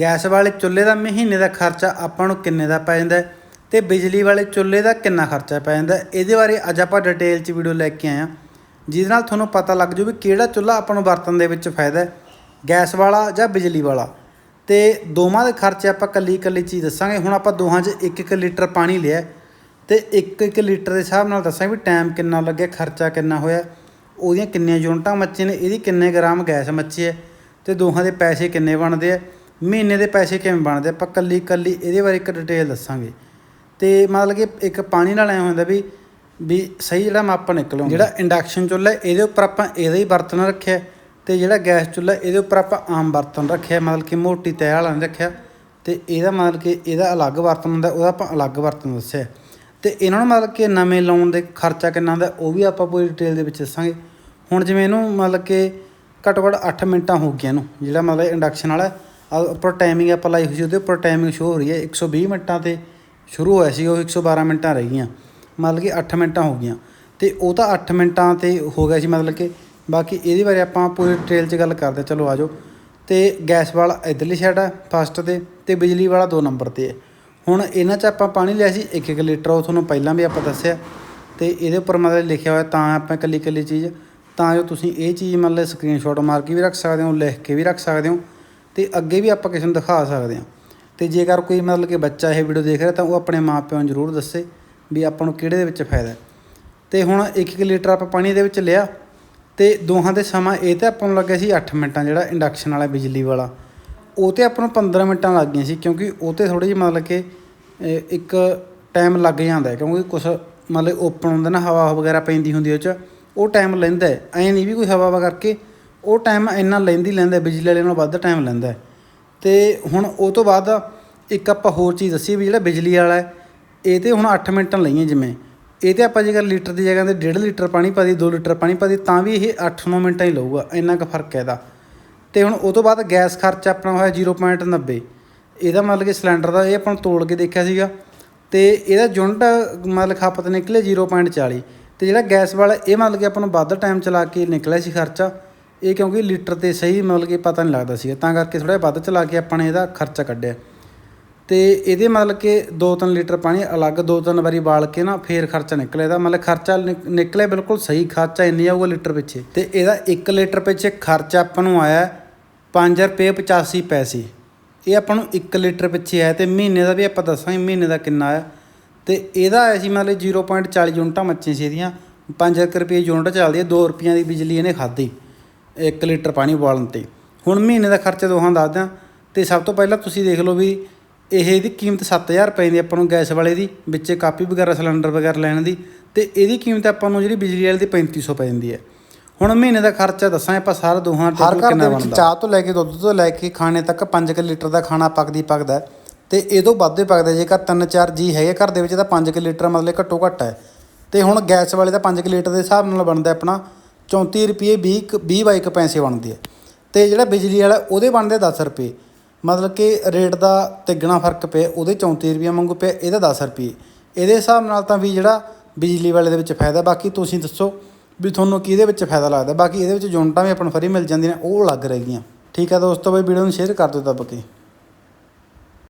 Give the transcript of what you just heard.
Gas ਵਾਲੇ ਚੁੱਲ੍ਹੇ ਦਾ ਮਹੀਨੇ ਦਾ ਖਰਚਾ ਆਪਾਂ ਨੂੰ ਕਿੰਨੇ ਦਾ ਪੈ ਜਾਂਦਾ ਹੈ ਤੇ ਬਿਜਲੀ ਵਾਲੇ ਚੁੱਲ੍ਹੇ ਦਾ ਕਿੰਨਾ ਖਰਚਾ ਪੈ ਜਾਂਦਾ ਇਹਦੇ ਬਾਰੇ ਅੱਜ ਆਪਾਂ ਡਿਟੇਲ 'ਚ ਵੀਡੀਓ ਲੈ ਕੇ ਆਏ ਹਾਂ। ਜਿਹਦੇ ਨਾਲ ਤੁਹਾਨੂੰ ਪਤਾ ਲੱਗ ਜੂ ਵੀ ਕਿਹੜਾ ਚੁੱਲ੍ਹਾ ਆਪਾਂ ਨੂੰ ਵਰਤਣ ਦੇ ਵਿੱਚ ਫਾਇਦਾ ਹੈ। ਗੈਸ ਵਾਲਾ ਜਾਂ ਬਿਜਲੀ ਵਾਲਾ। ਤੇ ਦੋਵਾਂ ਦੇ ਖਰਚੇ ਆਪਾਂ ਕੱਲੀ ਕੱਲੀ ਚੀਜ਼ ਦੱਸਾਂਗੇ। ਹੁਣ ਆਪਾਂ ਦੋਹਾਂ 'ਚ 1-1 ਲੀਟਰ ਪਾਣੀ ਲਿਆ ਤੇ 1-1 ਲੀਟਰ ਦੇ ਹਿਸਾਬ ਨਾਲ ਦੱਸਾਂਗੇ ਵੀ ਟਾਈਮ ਕਿੰਨਾ ਲੱਗਿਆ, ਖਰਚਾ ਕਿੰਨਾ ਹੋਇਆ। ਉਹਦੀਆਂ ਕਿੰਨੀਆਂ ਯੂਨਿਟਾਂ ਮੱਚੇ ਨੇ, ਇਹਦੀ ਕਿੰਨੇ ਗ੍ਰਾਮ ਗੈਸ ਮੱਚੀ ਹੈ ਤੇ ਦੋਹਾਂ ਦੇ ਪੈਸੇ ਕਿੰਨੇ ਬਣਦੇ ਆ? ਮਹੀਨੇ ਦੇ ਪੈਸੇ ਕਿਵੇਂ ਬਣਦੇ? ਆਪਾਂ ਕੱਲੀ ਕੱਲੀ ਇਹਦੇ ਬਾਰੇ ਇੱਕ ਡਿਟੇਲ ਦੱਸਾਂਗੇ। ਤੇ ਮਤਲਬ ਕਿ ਇੱਕ ਪਾਣੀ ਨਾਲ ਐ ਹੁੰਦਾ ਵੀ ਵੀ ਸਹੀ ਜਿਹੜਾ ਮਾਪ ਨਿਕਲੋ ਜਿਹੜਾ ਇੰਡਕਸ਼ਨ ਚੁੱਲ੍ਹਾ ਇਹਦੇ ਉੱਪਰ ਆਪਾਂ ਇਹਦਾ ਹੀ ਬਰਤਨ ਰੱਖਿਆ ਹੈ। ਤੇ ਜਿਹੜਾ ਗੈਸ ਚੁੱਲ੍ਹਾ ਇਹਦੇ ਉੱਪਰ ਆਪਾਂ ਆਮ ਬਰਤਨ ਰੱਖਿਆ ਮਤਲਬ ਕਿ ਮੋਟੀ ਤੈਅ ਵਾਲਾ ਨਹੀਂ ਰੱਖਿਆ। ਤੇ ਇਹਦਾ ਮਤਲਬ ਕਿ ਇਹਦਾ ਅਲੱਗ ਬਰਤਨ ਹੁੰਦਾ, ਉਹਦਾ ਆਪਾਂ ਅਲੱਗ ਬਰਤਨ ਦੱਸਿਆ ਤੇ ਇਹਨਾਂ ਨੂੰ ਮਤਲਬ ਕਿ ਨਵੇਂ ਲਾਉਣ ਦੇ ਖਰਚਾ ਕਿੰਨਾ ਹੁੰਦਾ, ਉਹ ਵੀ ਆਪਾਂ ਪੂਰੀ ਡਿਟੇਲ ਦੇ ਵਿੱਚ ਦੱਸਾਂਗੇ। ਹੁਣ ਜਿਵੇਂ ਇਹਨੂੰ ਮਤਲਬ ਕਿ ਘੱਟੋ ਘੱਟ 8 ਮਿੰਟਾਂ ਹੋ ਗਈਆਂ ਇਹਨੂੰ, ਜਿਹੜਾ ਮਤਲਬ ਇੰਡਕਸ਼ਨ ਵਾਲਾ ਉੱਪਰ ਟਾਈਮਿੰਗ ਆਪਾਂ ਲਾਈ ਹੋਈ ਸੀ, ਉਹਦੇ ਉੱਪਰ ਟਾਈਮਿੰਗ ਸ਼ੋ ਹੋ ਰਹੀ ਹੈ। 120 ਮਿੰਟਾਂ ਤੇ ਸ਼ੁਰੂ ਹੋਇਆ ਸੀ, ਉਹ 112 ਮਿੰਟਾਂ ਰਹਿ ਗਈਆਂ। ਮਤਲਬ ਕਿ 8 ਮਿੰਟਾਂ ਹੋ ਗਈਆਂ। ਤੇ ਉਹ ਤਾਂ 8 ਮਿੰਟਾਂ ਤੇ ਹੋ ਗਿਆ ਸੀ ਮਤਲਬ ਕਿ। ਬਾਕੀ ਇਹਦੇ ਬਾਰੇ ਆਪਾਂ ਪੂਰੀ ਡਿਟੇਲ 'ਚ ਗੱਲ ਕਰਦੇ ਹਾਂ। ਚਲੋ ਆਜੋ ਤੇ ਗੈਸ ਵਾਲਾ ਇਧਰਲੀ ਸਾਈਡ ਆ ਫਸਟ ਤੇ ਤੇ ਬਿਜਲੀ ਵਾਲਾ 2 ਨੰਬਰ ਤੇ ਹੈ। ਹੁਣ ਇਹਨਾਂ 'ਚ ਆਪਾਂ ਪਾਣੀ ਲਿਆ ਸੀ 1-1 ਲੀਟਰ, ਉਹ ਤੁਹਾਨੂੰ ਪਹਿਲਾਂ ਵੀ ਆਪਾਂ ਦੱਸਿਆ। ਤੇ ਇਹਦੇ ਉੱਪਰ ਮਤਲਬ ਲਿਖਿਆ ਹੋਇਆ ਤਾਂ ਆਪਾਂ ਇਕੱਲੀ ਇਕੱਲੀ ਚੀਜ਼। ਤਾਂ ਜੋ ਤੁਸੀਂ ਇਹ ਚੀਜ਼ ਮਤਲਬ ਸਕਰੀਨਸ਼ਾਟ ਮਾਰ ਕੇ ਵੀ ਰੱਖ ਸਕਦੇ ਹੋ, ਲਿਖ ਕੇ ਵੀ ਰੱਖ ਸਕਦੇ ਹੋ। ਤੇ ਅੱਗੇ ਵੀ ਆਪਾਂ ਕਿਸੇ ਨੂੰ ਦਿਖਾ ਸਕਦੇ ਹਾਂ। ਤੇ ਜੇਕਰ ਕੋਈ ਮਤਲਬ ਕਿ ਬੱਚਾ ਇਹ ਵੀਡੀਓ ਦੇਖ ਰਿਹਾ ਤਾਂ ਉਹ ਆਪਣੇ ਮਾਪਿਆਂ ਨੂੰ ਜ਼ਰੂਰ ਦੱਸੇ ਵੀ ਆਪਾਂ ਨੂੰ ਕਿਹੜੇ ਦੇ ਵਿੱਚ ਫਾਇਦਾ ਹੈ। ਤੇ ਹੁਣ 1-1 ਲੀਟਰ ਆਪਾਂ ਪਾਣੀ ਦੇ ਵਿੱਚ ਲਿਆ ਤੇ ਦੋਹਾਂ ਦੇ ਸਮਾਂ ਇਹ ਤੇ ਆਪਾਂ ਨੂੰ ਲੱਗਿਆ ਸੀ 8 ਮਿੰਟਾਂ ਜਿਹੜਾ ਇੰਡਕਸ਼ਨ ਵਾਲਾ ਬਿਜਲੀ ਵਾਲਾ। ਉਹ ਤੇ ਆਪਾਂ ਨੂੰ 15 ਮਿੰਟਾਂ ਲੱਗ ਗਈਆਂ ਸੀ ਕਿਉਂਕਿ ਉਹ ਤੇ ਥੋੜੀ ਜਿਹੀ ਮਤਲਬ ਕਿ ਇੱਕ ਟਾਈਮ ਲੱਗ ਜਾਂਦਾ ਕਿਉਂਕਿ ਕੁਝ ਮਤਲਬ ਓਪਨ ਹੁੰਦਾ ਨਾ ਹਵਾ ਵਗੈਰਾ ਪੈਂਦੀ ਹੁੰਦੀ ਉਹ 'ਚ, ਉਹ ਟਾਈਮ ਲੈਂਦਾ ਹੈ। ਨਹੀਂ ਵੀ ਕੋਈ ਹਵਾ ਵਾ ਕਰਕੇ ਉਹ ਟਾਈਮ ਇੰਨਾ ਲੈਂਦੀ ਲੈਂਦਾ ਬਿਜਲੀ ਵਾਲੇ ਨਾਲੋਂ ਵੱਧ ਟਾਈਮ ਲੈਂਦਾ ਹੈ। ਤੇ ਹੁਣ ਉਹ ਤੋਂ ਬਾਅਦ ਇੱਕ ਆਪਾਂ ਹੋਰ ਚੀਜ਼ ਦੱਸੀ ਵੀ ਜਿਹੜਾ ਬਿਜਲੀ ਵਾਲਾ ਹੈ, ਇਹ ਤੇ ਹੁਣ 8 ਮਿੰਟਾਂ ਲਈਆਂ ਜਿਵੇਂ। ਇਹ ਤੇ ਆਪਾਂ ਜੇਕਰ ਲੀਟਰ ਦੀ ਜਗ੍ਹਾ ਤੇ 1.5 ਲੀਟਰ ਪਾਣੀ ਪਾ ਦੀ 2 ਲੀਟਰ ਪਾਣੀ ਪਾ ਦੀ ਤਾਂ ਵੀ ਇਹ 8-9 ਮਿੰਟਾਂ ਹੀ ਲਊਗਾ, ਇੰਨਾ ਕੁ ਫ਼ਰਕ ਹੈ ਇਹਦਾ। ਤੇ ਹੁਣ ਉਹ ਤੋਂ ਬਾਅਦ ਗੈਸ ਖਰਚਾ ਆਪਣਾ ਹੋਇਆ 0.90 ਇਹਦਾ ਮਤਲਬ ਕਿ ਸਿਲੰਡਰ ਦਾ ਇਹ ਆਪਾਂ ਨੂੰ ਤੋੜ ਕੇ ਦੇਖਿਆ ਸੀਗਾ। ਤੇ ਇਹਦਾ ਯੂਨਿਟ ਮਤਲਬ ਖਪਤ ਨਿਕਲੇ 0.40 ਤੇ ਜਿਹੜਾ ਗੈਸ ਵਾਲਾ, ਇਹ ਮਤਲਬ ਕਿ ਆਪਾਂ ਨੂੰ ਵੱਧ ਟਾਈਮ ਚਲਾ ਕੇ ਨਿਕਲਿਆ ਸੀ ਖਰਚਾ। ਇਹ ਕਿਉਂਕਿ ਲੀਟਰ ਤੇ ਸਹੀ ਮਤਲਬ ਕਿ ਪਤਾ ਨਹੀਂ ਲੱਗਦਾ ਸੀਗਾ, ਤਾਂ ਕਰਕੇ ਥੋੜਾ ਵੱਧ ਚਲਾ ਕੇ ਆਪਾਂ ਨੇ ਇਹਦਾ ਖਰਚਾ ਕੱਢਿਆ। ਤੇ ਇਹਦੇ ਮਤਲਬ ਕਿ 2-3 ਲੀਟਰ ਪਾਣੀ ਅਲੱਗ 2-3 ਵਾਰੀ ਬਾਲ ਕੇ ਨਾ ਫੇਰ ਖਰਚਾ ਨਿਕਲੇ ਇਹਦਾ। ਮਤਲਬ ਖਰਚਾ ਨਿਕ- ਨਿਕਲਿਆ ਬਿਲਕੁਲ ਸਹੀ, ਖਰਚਾ ਇੰਨੀ ਆਊਗਾ ਲੀਟਰ ਪਿੱਛੇ। ਤੇ ਇਹਦਾ 1 ਲੀਟਰ ਪਿੱਛੇ ਖਰਚਾ ਆਪਾਂ ਨੂੰ ਆਇਆ 5 ਰੁਪਏ 85 ਪੈਸੇ। ਇਹ ਆਪਾਂ ਨੂੰ 1 ਲੀਟਰ ਪਿੱਛੇ ਆਇਆ ਤੇ ਮਹੀਨੇ ਦਾ ਵੀ ਆਪਾਂ ਦੱਸਾਂਗੇ ਮਹੀਨੇ ਦਾ ਕਿੰਨਾ ਆਇਆ। ਤੇ ਇਹਦਾ ਆਇਆ ਸੀ ਮਤਲਬ 0.40 ਯੂਨਿਟਾਂ ਮੱਚੀਆਂ ਸੀ ਇਹਦੀਆਂ। 5 ਰੁਪਏ ਯੂਨਿਟ ਚੱਲਦੀ ਹੈ 2 ਰੁਪਈਆਂ ਦੀ ਬਿਜਲੀ ਇਹਨੇ ਖਾਧੀ। 1 ਲੀਟਰ ਪਾਣੀ ਉਬਾਲਣ ਤੇ ਹੁਣ ਮਹੀਨੇ ਦਾ ਖਰਚਾ ਦੋਹਾਂ ਦੱਸ ਦਿਆਂ ਤੇ ਸਭ ਤੋਂ ਪਹਿਲਾਂ ਤੁਸੀਂ ਦੇਖ ਲਓ ਵੀ ਇਹ ਇਹਦੀ ਕੀਮਤ 7000 ਰੁਪਏ ਦੀ ਆਪਾਂ ਨੂੰ ਗੈਸ ਵਾਲੇ ਦੀ ਵਿੱਚੇ ਕਾਪੀ ਵਗੈਰਾ ਸਿਲੰਡਰ ਵਗੈਰਾ ਲੈਣ ਦੀ ਤੇ ਇਹਦੀ ਕੀਮਤ ਆਪਾਂ ਨੂੰ ਜਿਹੜੀ ਬਿਜਲੀ ਵਾਲੇ ਦੀ 3500 ਪੈ ਜਾਂਦੀ ਹੈ। ਹੁਣ ਮਹੀਨੇ ਦਾ ਖਰਚਾ ਦੱਸਾਂ ਆਪਾਂ ਸਾਰਾ ਦੋਹਾਂ ਹਰ ਟੋਟਲ ਘਰ ਕਿੰਨਾ ਦੇ ਵਿੱਚ ਬਣਦਾ ਚਾਹ ਤੋਂ ਲੈ ਕੇ ਦੁੱਧ ਤੋਂ ਲੈ ਕੇ ਖਾਣੇ ਤੱਕ 5 ਲੀਟਰ ਦਾ ਖਾਣਾ ਪੱਕਦੀ ਪੱਕਦਾ ਹੈ ਤੇ ਇਹ ਤੋਂ ਵੱਧ ਵੀ ਪੱਕਦਾ ਜੇਕਰ ਤਿੰਨ ਚਾਰ ਜੀ ਹੈਗੇ ਘਰ ਦੇ ਵਿੱਚ ਤਾਂ 5 ਲੀਟਰ ਮਤਲਬ ਘੱਟੋ ਘੱਟ ਹੈ। ਤੇ ਹੁਣ ਗੈਸ ਵਾਲੇ ਦਾ 5 ਲੀਟਰ ਦੇ ਹਿਸਾਬ ਨਾਲ ਬਣਦਾ ਆਪਣਾ। 34 ਰੁਪਏ 20 20 ਬਾਈ ਕੁ ਪੈਸੇ ਬਣਦੇ ਆ। ਤੇ ਜਿਹੜਾ ਬਿਜਲੀ ਵਾਲਾ, ਉਹਦੇ ਬਣਦੇ 10 ਰੁਪਏ। ਮਤਲਬ ਕਿ ਰੇਟ ਦਾ ਤਿੱਗਣਾ ਫ਼ਰਕ ਪਿਆ, ਉਹਦੇ 34 ਰੁਪਏ ਮੰਗੂ ਪਿਆ, ਇਹਦਾ 10 ਰੁਪਏ। ਇਹਦੇ ਹਿਸਾਬ ਨਾਲ ਤਾਂ ਵੀ ਜਿਹੜਾ ਬਿਜਲੀ ਵਾਲੇ ਦੇ ਵਿੱਚ ਫਾਇਦਾ, ਬਾਕੀ ਤੁਸੀਂ ਦੱਸੋ ਵੀ ਤੁਹਾਨੂੰ ਕਿਹਦੇ ਵਿੱਚ ਫਾਇਦਾ ਲੱਗਦਾ? ਬਾਕੀ ਇਹਦੇ ਵਿੱਚ ਯੂਨਿਟਾਂ ਵੀ ਆਪਾਂ ਨੂੰ ਫਰੀ ਮਿਲ ਜਾਂਦੀਆਂ ਨੇ, ਉਹ ਅਲੱਗ ਰਹਿ ਗਈਆਂ। ਠੀਕ ਹੈ ਦੋਸਤੋ, ਬਈ ਵੀਡੀਓ ਨੂੰ ਸ਼ੇਅਰ ਕਰ ਦਿਓ ਦੱਬ ਕੇ।